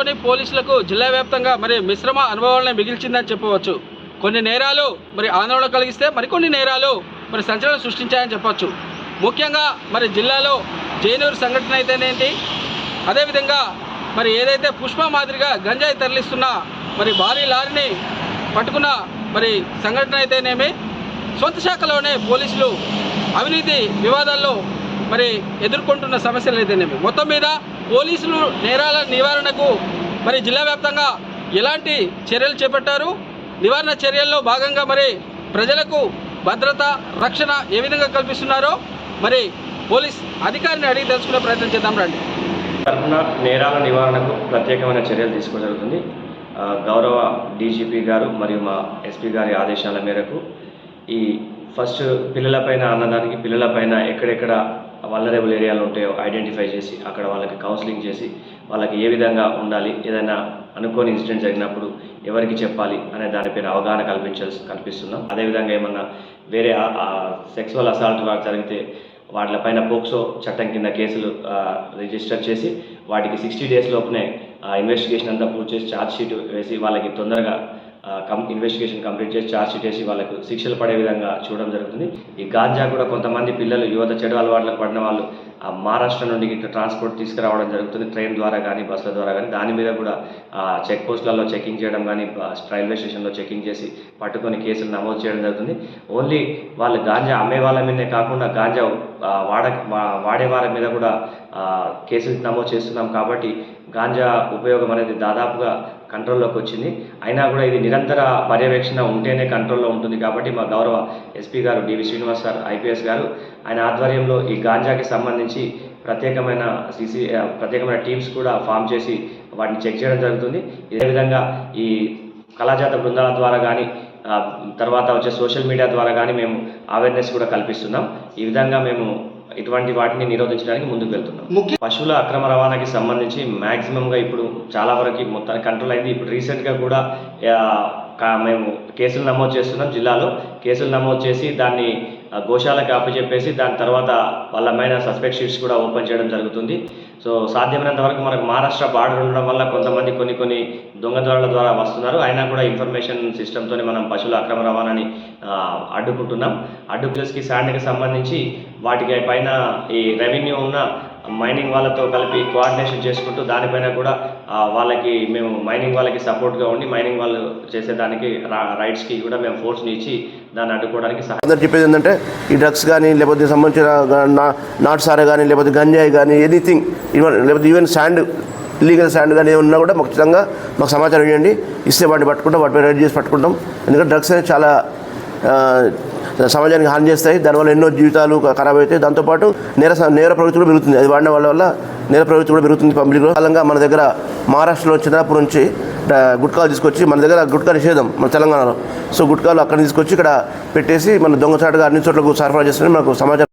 రాష్ట్రంలోని పోలీసులకు జిల్లా వ్యాప్తంగా మరి మిశ్రమ అనుభవాలను మిగిల్చిందని చెప్పవచ్చు. కొన్ని నేరాలు మరి ఆందోళన కలిగిస్తే మరికొన్ని నేరాలు మరి సంచలనం సృష్టించాయని చెప్పవచ్చు. ముఖ్యంగా మరి జిల్లాలో జైనూరు సంఘటన అయితేనేంటి? అదేవిధంగా మరి ఏదైతే పుష్ప మాదిరిగా గంజాయి తరలిస్తున్న మరి భారీ లారీని పట్టుకున్న మరి సంఘటన అయితేనేమి? సొంత శాఖలోనే పోలీసులు అవినీతి వివాదాల్లో మరి ఎదుర్కొంటున్న సమస్యలు అయితేనేమి? మొత్తం మీద పోలీసులు నేరాల నివారణకు మరి జిల్లా వ్యాప్తంగా ఎలాంటి చర్యలు చేపట్టారు? నివారణ చర్యల్లో భాగంగా మరి ప్రజలకు భద్రత రక్షణ ఏ విధంగా కల్పిస్తున్నారో మరి పోలీస్ అధికారిని అడిగి తెలుసుకునే ప్రయత్నం చేద్దాం రండి. తరఫున నేరాల నివారణకు ప్రత్యేకమైన చర్యలు తీసుకోవడం జరుగుతుంది. గౌరవ డీజీపీ గారు మరియు మా ఎస్పీ గారి ఆదేశాల మేరకు ఈ ఫస్ట్ పిల్లలపైన అన్నదానికి పిల్లలపైన ఎక్కడెక్కడ వల్లరబుల్ ఏరియాలు ఉంటాయో ఐడెంటిఫై చేసి అక్కడ వాళ్ళకి కౌన్సిలింగ్ చేసి వాళ్ళకి ఏ విధంగా ఉండాలి ఏదైనా అనుకోని ఇన్సిడెంట్ జరిగినప్పుడు ఎవరికి చెప్పాలి అనే దానిపైన అవగాహన కల్పించాల్సి కల్పిస్తున్నాం. అదేవిధంగా ఏమన్నా వేరే సెక్సువల్ అసాల్ట్ జరిగితే వాటిపైన పోక్సో చట్టం కింద కేసులు రిజిస్టర్ చేసి వాటికి సిక్స్టీ డేస్ లోపునే ఇన్వెస్టిగేషన్ అంతా పూర్తి చేసి ఛార్జ్ షీట్ వేసి వాళ్ళకి తొందరగా కం ఇన్వెస్టిగేషన్ కంప్లీట్ చేసి ఛార్జ్ షీట్ వేసి వాళ్ళకు శిక్షలు పడే విధంగా చూడడం జరుగుతుంది. ఈ గాంజా కూడా కొంతమంది పిల్లలు యువత చెడు అలవాట్లకు పడిన వాళ్ళు ఆ మహారాష్ట్ర నుండి ఇట్లా ట్రాన్స్పోర్ట్ తీసుకురావడం జరుగుతుంది. ట్రైన్ ద్వారా కానీ బస్సుల ద్వారా కానీ దాని మీద కూడా చెక్ పోస్టులలో చెకింగ్ చేయడం కానీ రైల్వే స్టేషన్లో చెకింగ్ చేసి పట్టుకొని కేసులు నమోదు చేయడం జరుగుతుంది. ఓన్లీ వాళ్ళు గాంజా అమ్మే వాళ్ళ మీదనే కాకుండా గాంజా వాడ వాడే వారి మీద కూడా కేసులు నమోదు చేస్తున్నాం కాబట్టి గాంజా ఉపయోగం అనేది దాదాపుగా కంట్రోల్లోకి వచ్చింది. అయినా కూడా ఇది నిరంతర పర్యవేక్షణ ఉంటేనే కంట్రోల్లో ఉంటుంది కాబట్టి మా గౌరవ ఎస్పీ గారు డివి శ్రీనివాస్ సార్ ఐపీఎస్ గారు ఆయన ఆధ్వర్యంలో ఈ గాంజాకి సంబంధించి ప్రత్యేకమైన సిసి ప్రత్యేకమైన టీమ్స్ కూడా ఫామ్ చేసి వాటిని చెక్ చేయడం జరుగుతుంది. ఇదే విధంగా ఈ కళాజాత బృందాల ద్వారా కానీ తర్వాత వచ్చే సోషల్ మీడియా ద్వారా కానీ మేము అవేర్నెస్ కూడా కల్పిస్తున్నాం. ఈ విధంగా మేము ఇటువంటి వాటిని నిరోధించడానికి ముందుకు వెళ్తున్నాం. ముఖ్య పశువుల అక్రమ రవాణాకి సంబంధించి మ్యాక్సిమంగా ఇప్పుడు చాలా వరకు మొత్తానికి కంట్రోల్ అయింది. ఇప్పుడు రీసెంట్గా కూడా మేము కేసులు నమోదు చేస్తున్నాం జిల్లాలో. కేసులు నమోదు చేసి దాన్ని గోశాలకు అప్పచెప్పేసి దాని తర్వాత వాళ్ళ పైన సస్పెక్ట్ షీట్స్ కూడా ఓపెన్ చేయడం జరుగుతుంది. సో సాధ్యమైనంత వరకు మనకు మహారాష్ట్ర బార్డర్ ఉండడం వల్ల కొంతమంది కొన్ని కొన్ని దొంగదారుల ద్వారా వస్తున్నారు. అయినా కూడా ఇన్ఫర్మేషన్ సిస్టమ్తోనే మనం పశువుల అక్రమ రవాణాని అడ్డుకుంటున్నాం. అడ్డుకులకి శాండ్కి సంబంధించి వాటికి పైన ఈ రెవెన్యూ ఉన్న మైనింగ్ వాళ్ళతో కలిపి కోఆర్డినేషన్ చేసుకుంటూ దానిపైన కూడా వాళ్ళకి మేము మైనింగ్ వాళ్ళకి సపోర్ట్గా ఉండి మైనింగ్ వాళ్ళు చేసేదానికి రైట్స్కి కూడా మేము ఫోర్స్ని ఇచ్చి దాన్ని అడ్డుకోవడానికి సహాయం అందరు చెప్పేది ఏంటంటే ఈ డ్రగ్స్ కానీ లేకపోతే సంబంధించిన నా- నాటు సారా కానీ లేకపోతే గంజాయి కానీ ఎనీథింగ్ ఈవెన్ లేకపోతే ఈవెన్ శాండ్ లీగల్ శాండ్ కానీ ఏమన్నా కూడా మాకు ఖచ్చితంగా మాకు సమాచారం ఇవ్వండి. ఇస్తే వాటిని పట్టుకుంటాం వాటిపై రైడ్ చేసి పట్టుకుంటాం. ఎందుకంటే డ్రగ్స్ అనేది చాలా సమాజానికి హాని చేస్తాయి. దానివల్ల ఎన్నో జీవితాలు ఖరాబ్ అవుతాయి. దాంతోపాటు నేర నేర ప్రవృత్తి కూడా పెరుగుతుంది. అది వాడిన వాళ్ళ వల్ల నేర ప్రవృత్తి కూడా పెరుగుతుంది పబ్లిక్లో. కాలంగా మన దగ్గర మహారాష్ట్రలో చిన్నప్పటి నుంచి గుట్కాలు తీసుకొచ్చి మన దగ్గర గుట్కా నిషేధం మన తెలంగాణలో. సో గుట్కాలు అక్కడ తీసుకొచ్చి ఇక్కడ పెట్టేసి మన దొంగచాటుగా అన్ని చోట్లకు సరఫరా చేస్తున్నారు మనకు సమాచారం